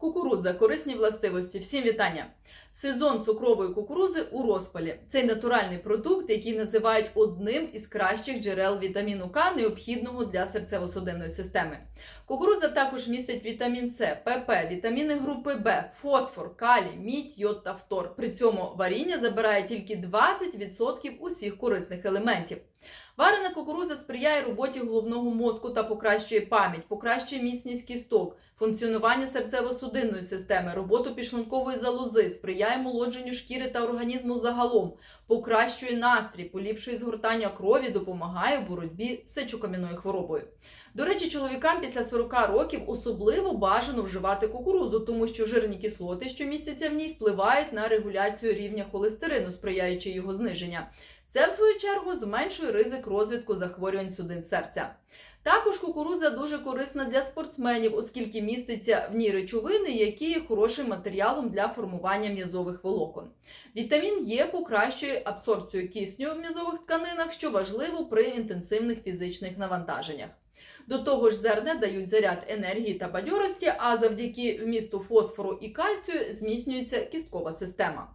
Кукурудза, корисні властивості. Всім вітання! Сезон цукрової кукурузи у розпалі. Цей натуральний продукт, який називають одним із кращих джерел вітаміну К, необхідного для серцево-судинної системи. Кукурудза також містить вітамін С, ПП, вітаміни групи Б, фосфор, калій, мідь, йод та фтор. При цьому варіння забирає тільки 20% усіх корисних елементів. Варена кукурудза сприяє роботі головного мозку та покращує пам'ять, покращує міцність кісток, функціонування серцево-судинної системи, роботу підшлункової залози, сприяє молодженню шкіри та організму загалом, покращує настрій, поліпшує згортання крові, допомагає в боротьбі з сечокам'яною хворобою. До речі, чоловікам після 40 років особливо бажано вживати кукурузу, тому що жирні кислоти, що містяться в ній, впливають на регуляцію рівня холестерину, сприяючи його зниження. Це, в свою чергу, зменшує ризик розвитку захворювань судин серця. Також кукурудза дуже корисна для спортсменів, оскільки міститься в ній речовини, які є хорошим матеріалом для формування м'язових волокон. Вітамін Е покращує абсорбцію кисню в м'язових тканинах, що важливо при інтенсивних фізичних навантаженнях. До того ж, зерна дають заряд енергії та бадьорості, а завдяки вмісту фосфору і кальцію зміцнюється кісткова система.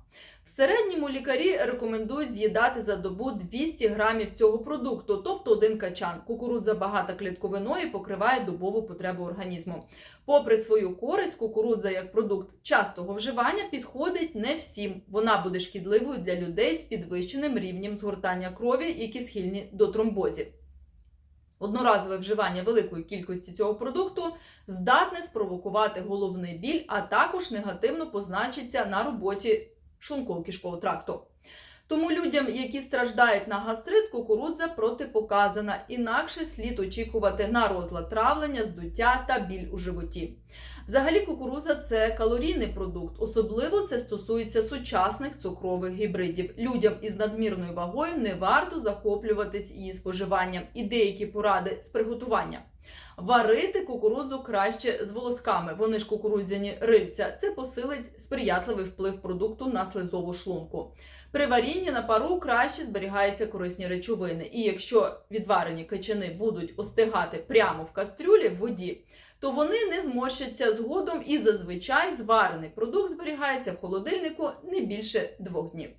В середньому лікарі рекомендують з'їдати за добу 200 грамів цього продукту, тобто один качан. Кукурудза багата клітковиною покриває добову потребу організму. Попри свою користь, кукурудза як продукт частого вживання підходить не всім. Вона буде шкідливою для людей з підвищеним рівнем згортання крові, які схильні до тромбозів. Одноразове вживання великої кількості цього продукту здатне спровокувати головний біль, а також негативно позначиться на роботі шлунково-кишкового тракту. Тому людям, які страждають на гастрит, кукурудза протипоказана, інакше слід очікувати на розлад травлення, здуття та біль у животі. Взагалі, кукурудза це калорійний продукт, особливо це стосується сучасних цукрових гібридів. Людям із надмірною вагою не варто захоплюватись її споживанням і деякі поради з приготування. Варити кукурудзу краще з волосками. Вони ж кукурудзяні рильця. Це посилить сприятливий вплив продукту на слизову шлунку. При варінні на пару краще зберігаються корисні речовини. І якщо відварені качани будуть остигати прямо в кастрюлі в воді, то вони не зморщаться згодом і зазвичай зварений продукт зберігається в холодильнику не більше двох днів.